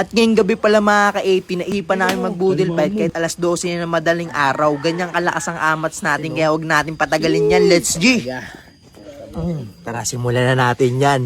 At ngayong gabi pala mga ka-AP, naipa namin mag-boodle fight kahit alas 12 na ng madaling araw. Ganyang kalakas ang amats natin, kaya huwag natin patagalin yan. Let's G! Mm, tara, simulan na natin yan.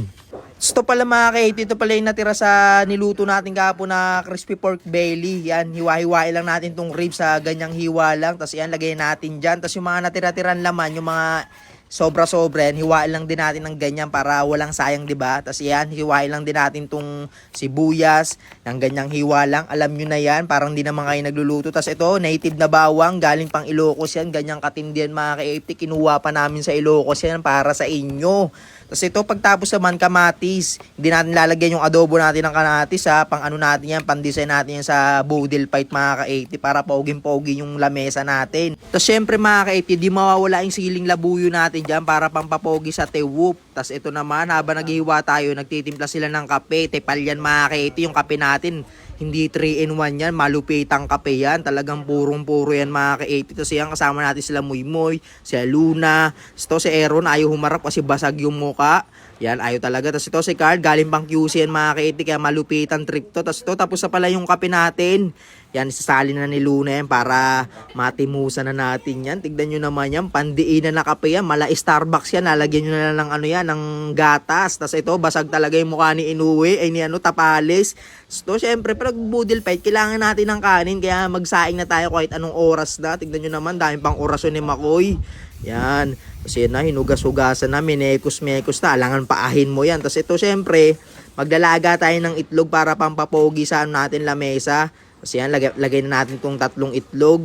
Ito pala mga ka-AP, ito pala yung natira sa niluto natin kahapon na crispy pork belly. Yan, hiwa-hiwain lang natin tong ribs sa ganyang hiwa lang. Tapos yan, lagay natin dyan. Tapos yung mga natira-tiran laman, yung mga sobra-sobra yan, hiwain lang din natin ng ganyan para walang sayang, di ba? Tapos yan, hiwain lang din natin tong sibuyas, ng ganyang hiwa lang. Alam nyo na yan, parang di naman kayo nagluluto. Tapos ito, native na bawang, galing pang Ilocos yan, ganyang katindihan mga ka kinuha pa namin sa Ilocos yan para sa inyo. Tapos ito, pagtapos naman kamatis, hindi natin lalagyan yung adobo natin ng kamatis ha, pang ano natin yan, pang design natin yan sa boodle fight mga ka-80 para poging-pogi yung lamesa natin. Tapos syempre mga ka-80, di mawawala yung siling labuyo natin dyan para pampapogi sa tewup. Tapos ito naman, habang naghihiwa tayo, nagtitimpla sila ng kape, tepal yan mga ka-80, yung kape natin. Hindi 3 in 1 yan, malupitang kape yan. Talagang purong-puro yan mga ka-80. Tapos yan, kasama natin sila Muy-Muy, si Luna. Ito si Aaron, ayaw humarap kasi basag yung muka. Yan, ayaw talaga. Tapos ito si Carl, galing pang QC yan mga ka-80, kaya malupitan trip to. Tapos ito, tapos na pala yung kape natin. Yan, sasali na ni Luna yan para matimusan na natin yan. Tignan nyo naman yan, pandiinan na kape yan. Mala Starbucks yan, lalagyan nyo na lang ng ano yan, ng gatas. Tapos ito, basag talaga yung mukha ni Inuwi, ay ni ano, Tapales. So, syempre, pag boodle fight, kailangan natin ng kanin, kaya magsaing na tayo kahit anong oras na. Tignan nyo naman, dahil pang orasyon ni Makoy. Yan. Kasi na, hinugas-hugasan na, minekos-mekos na. Alangan paahin mo yan. Tapos ito, syempre, maglalaga tayo ng itlog para pampapogi sa ano natin lamesa. Tapos yan, lagay, lagay na natin tong tatlong itlog.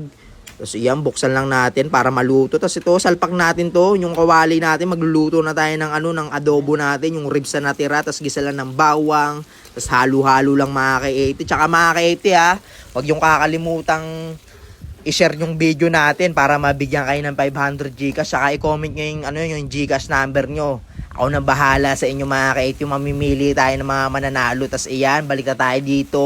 Tapos yan, buksan lang natin para maluto. Tapos ito, salpak natin to, yung kawali natin, magluluto na tayo ng ano, ng adobo natin, yung ribs na natira, tapos gisa lang ng bawang, tapos halo-halo lang mga ka-80. Tsaka mga ka-80 ha, huwag yung kakalimutang i-share yung video natin para mabigyan kayo ng 500 Gcash. Saka i-comment nyo yung, ano, yung Gcash number nyo. Ako na bahala sa inyo mga ka-80, mamimili tayo ng mga mananalo. Tapos iyan, balik na tayo dito.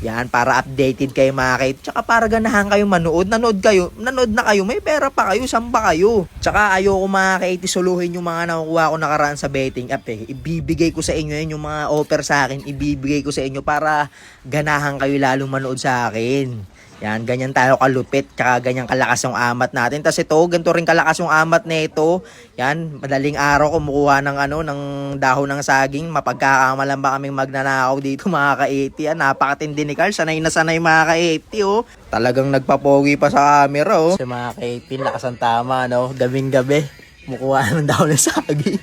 Yan, para updated kayo mga kait. Tsaka para ganahan kayo manood. Nanood kayo, nanood na kayo, may pera pa kayo, saan ba kayo? Tsaka ayoko mga kait isuluhin yung mga nakukuha ko nakaraan sa betting app eh. Ibibigay ko sa inyo yan, yung mga offer sa akin, ibibigay ko sa inyo para ganahan kayo lalong manood sa akin. Yan, ganyan tayo kalupit, tsaka ganyan kalakas yung amat natin. Tapos ito, ganito rin kalakas yung amat nito. Yan, madaling araw kumukuha ng ano, ng dahon ng saging. Mapagkakamalan ba kaming magnanakaw dito mga ka-80? Yan, napakatindi ni Carl. Sanay na sanay mga ka-80 oh. Talagang nagpapogi pa sa camera oh. Sa mga ka-80, lakas ang tama no. Gabing gabi, mukuha ng dahon ng saging.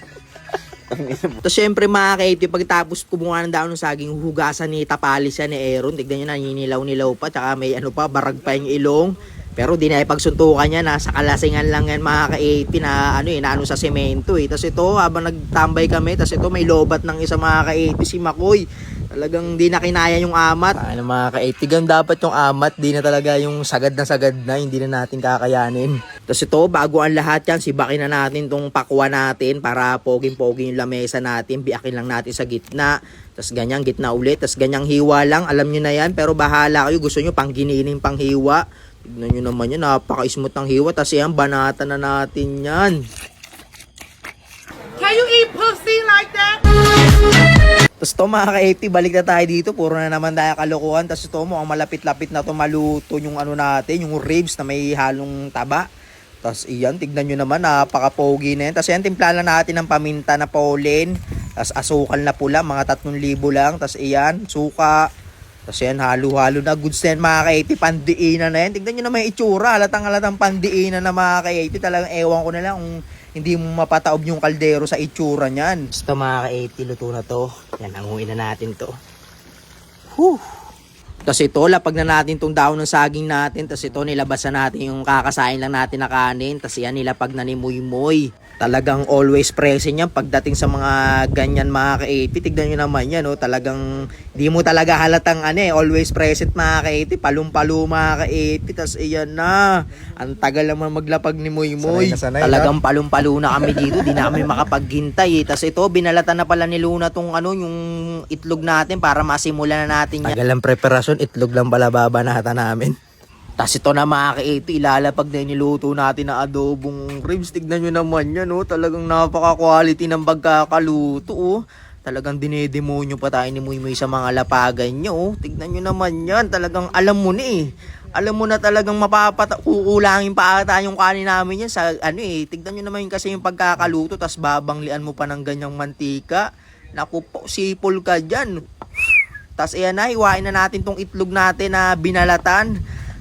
Tapos syempre mga ka-80, pagtapos kumuha ng dahon ng saging, hugasan ni Tapalis yan ni Aaron. Tignan nyo na, ninilaw-nilaw pa. Tsaka may ano pa, barag pa yung ilong. Pero di na ipagsuntukan niya, nasa kalasingan lang yan mga ka-80 na ano eh, na ano sa semento eh. Tapos ito, habang nagtambay kami, tapos ito may lobat ng isa mga ka-80, si Makoy. Talagang di na kinaya yung amat. Ano mga ka-80, gan dapat yung amat, di na talaga yung sagad na sagad na, hindi na natin kakayanin. Tapos ito, bago ang lahat yan, sibakin na natin tong pakwa natin para poging-pogi yung lamesa natin, biakin lang natin sa gitna. Tapos ganyang gitna ulit, tapos ganyang hiwa lang, alam nyo na yan, pero bahala kayo, gusto nyo pang ginining pang hiwa. Tignan nyo naman yan, napaka-smooth ng hiwa, tapos yan, banata na natin yan. Tapos to mga ka-80, balik na tayo dito. Puro na naman tayo kalokohan. Tapos ito mukhang malapit-lapit na to maluto yung ano natin, yung ribs na may halong taba. Tapos iyan, tignan nyo naman, napaka-pogi na yan. Tapos yan, timpla lang natin ng paminta na pollen. Tapos asukal na pula, mga 3,000 lang. Tapos iyan, suka. Tapos yan, halo-halo na. Goods na yan, mga ka-80, pandiinan na yan. Tignan nyo naman yung itsura, halatang-halatang pandiinan na mga ka-80. Talagang ewan ko na lang kung hindi mo mapataob yung kaldero sa itsura niyan. Basta mga ka-80, luto na to. Yan, hanguin na natin to. Whew. Tapos ito, lapag na natin tong daon ng saging natin. Tapos ito, nilabasan natin yung kakasain lang natin na kanin. Tapos yan, nilapag na ni Muy Muy. Talagang always present yan pagdating sa mga ganyan mga ka-80. Tignan nyo naman yan, no? talagang di mo talaga halatang ano eh, always present mga ka-80. Palum-palo mga ka-80. Tapos iyan na. Ang tagal naman maglapag ni Muy Muy. Sanay na sanay, Talagang palum-palo na kami dito. Di na kami makapaghintay eh. Tapos ito, binalatan na pala ni Luna tong ano, yung itlog natin para masimulan na natin yan. Tagal ang preparasyon, itlog lang pala babanata namin. Tapos ito na mga ka-80, ilalapag na yung niluto natin na adobong ribs. Tignan nyo naman yan, oh. Talagang napaka-quality ng pagkakaluto, oh. Talagang dinedemonyo pa tayo ni Muy Muy sa mga lapagan nyo. oh. Tignan nyo naman yan. Talagang alam mo na eh. Alam mo na talagang mapapata, kukulangin pa ata yung kanin namin yan sa ano eh. Tignan nyo naman yun kasi yung pagkakaluto, tas babanglian mo pa ng ganyang mantika. Naku po, sipol ka dyan. Tapos ayan na, hiwain na natin tong itlog natin na binalatan.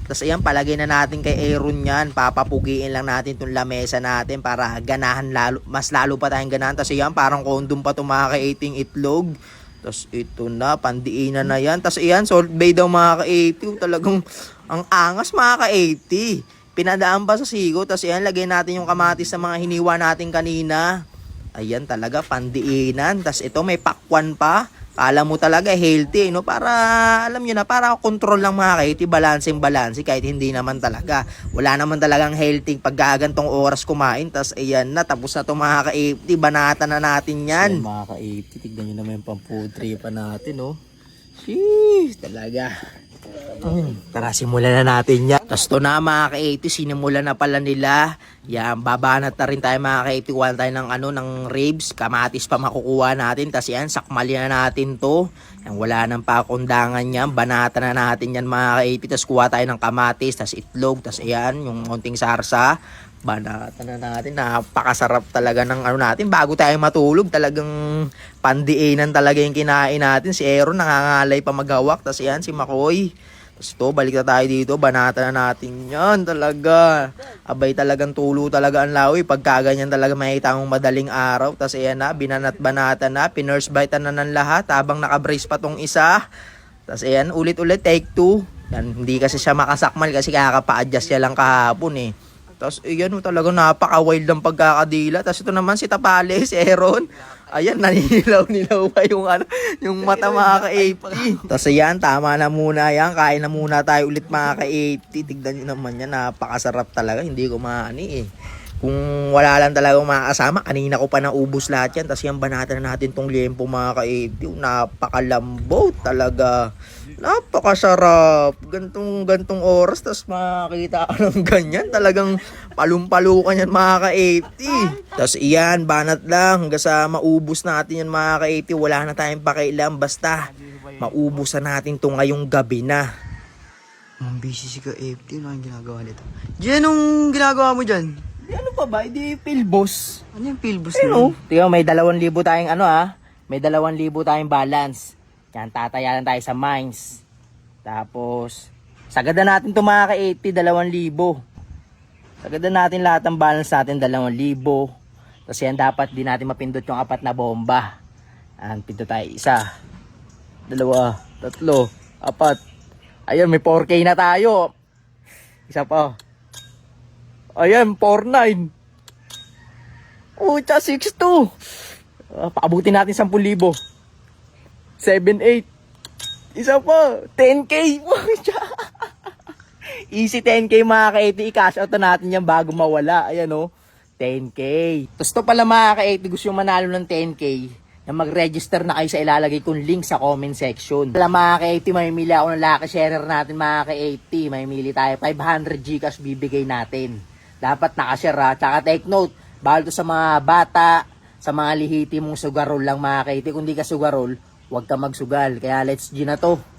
Tapos ayan, palagay na natin kay Aaron yan. Papapugiin lang natin tong lamesa natin para ganahan lalo, mas lalo pa tayong ganahan. Tapos ayan, parang kondom pa itong mga kaiting itlog. Tapos ito na, pandiinan na yan. Tapos ayan, salt bay daw mga ka-80. Talagang ang angas mga ka-80. Pinadaan pa sa sigo. Tapos ayan, lagay natin yung kamatis sa mga hiniwa natin kanina. Ayan talaga, pandiinan. Tapos ito, may pakwan pa. Kala mo talaga healthy, no? Para, alam nyo na, para control lang mga kahit balancing balance kahit hindi naman talaga. Wala naman talagang healthy pag gagantong oras kumain. Tapos ayan na, tapos na to mga ka-80. Banata na natin yan. Yan, mga ka-80, tignan nyo naman yung pamputri pa natin, oh. Sheesh, talaga. Mm, tara, simulan na natin yan. Tapos to na mga ka-80, sinimulan na pala nila. Yan, babanat na rin tayo mga ka-80. Kuha tayo ng, ano, ng ribs, kamatis pa makukuha natin. Tapos yan, sakmali na natin to. Yan, wala nang pakundangan yan. Banata na natin yan mga ka-80. Tapos kuha tayo ng kamatis, tapos itlog, tapos ayan, yung konting sarsa. Banata na natin. Napakasarap talaga ng ano natin. Bago tayo matulog, talagang pandiinan talaga yung kinain natin. Si Aaron nangangalay pa maghawak. Tapos yan, si Makoy. Tapos to, balik na tayo dito. Banata na natin yan talaga. Abay talagang tulo talaga ang lawi. Pagkaganyan talaga makita mong madaling araw. Tapos ayan na, binanat-banata na. Pinurse bite na ng lahat. Habang nakabrace pa tong isa. Tapos ayan, ulit-ulit, take two. Yan, hindi kasi siya makasakmal kasi kakapa-adjust siya lang kahapon eh. Tapos, ayan, oh, talagang napaka-wild ng pagkakadila. Tapos ito naman si Tapale, si Aaron. Ayan, naninilaw-nilaw pa yung, ano, yung mata mga ka-80. Tapos ayan, tama na muna yan. Kain na muna tayo ulit mga ka-80. Tignan nyo naman yan, napakasarap talaga. Hindi ko maani eh. Kung wala lang talaga mga kasama, kanina ko pa naubos lahat yan. Tapos yan, banata na natin tong liempo mga ka-80. Napakalambo talaga. Napakasarap. Gantong, gantong oras, tapos makakita ka ng ganyan. Talagang palumpalukan yan mga ka-80. Tapos iyan, banat lang. Hanggang sa maubos natin yan mga ka-80. Wala na tayong pakailam. Basta, maubos na natin to ngayong gabi na. Ang busy si ka-80, ano ang ginagawa nito? Diyan, anong ginagawa mo dyan? Ano pa ba? Hindi pilbos. Ano yung pilbus Ano? Tingnan, may dalawang libo tayong ano ah. May dalawang libo tayong balance. Yan, tatayaran tayo sa mines. Tapos, sagada natin ito mga ka-80, dalawang libo. Sagada natin lahat ng balance natin, dalawang libo. Tapos yan, dapat di natin mapindot yung apat na bomba. Yan, pindot tayo. Isa, dalawa, tatlo, apat. Ayun, may 4K na tayo. Isa pa. Ayan, 4-9. Ucha, 6-2. Uh, paabutin natin 10,000. 7-8. Isa pa, 10K. Ucha. Easy 10K mga ka-80. I-cash out na natin yan bago mawala. Ayan o. 10K. Tapos to pala mga ka-80. Gusto yung manalo ng 10K na mag-register na kayo sa ilalagay kong link sa comment section. Alam mga ka-80, mamimili ako ng lucky sharer natin mga ka-80. Mamimili tayo 500 Gcash bibigay natin. Dapat nakashare ha. Tsaka take note, bawal to sa mga bata, sa mga lihiti mong sugarol lang mga ka-80. Kung di ka sugarol, huwag ka magsugal. Kaya let's G na to.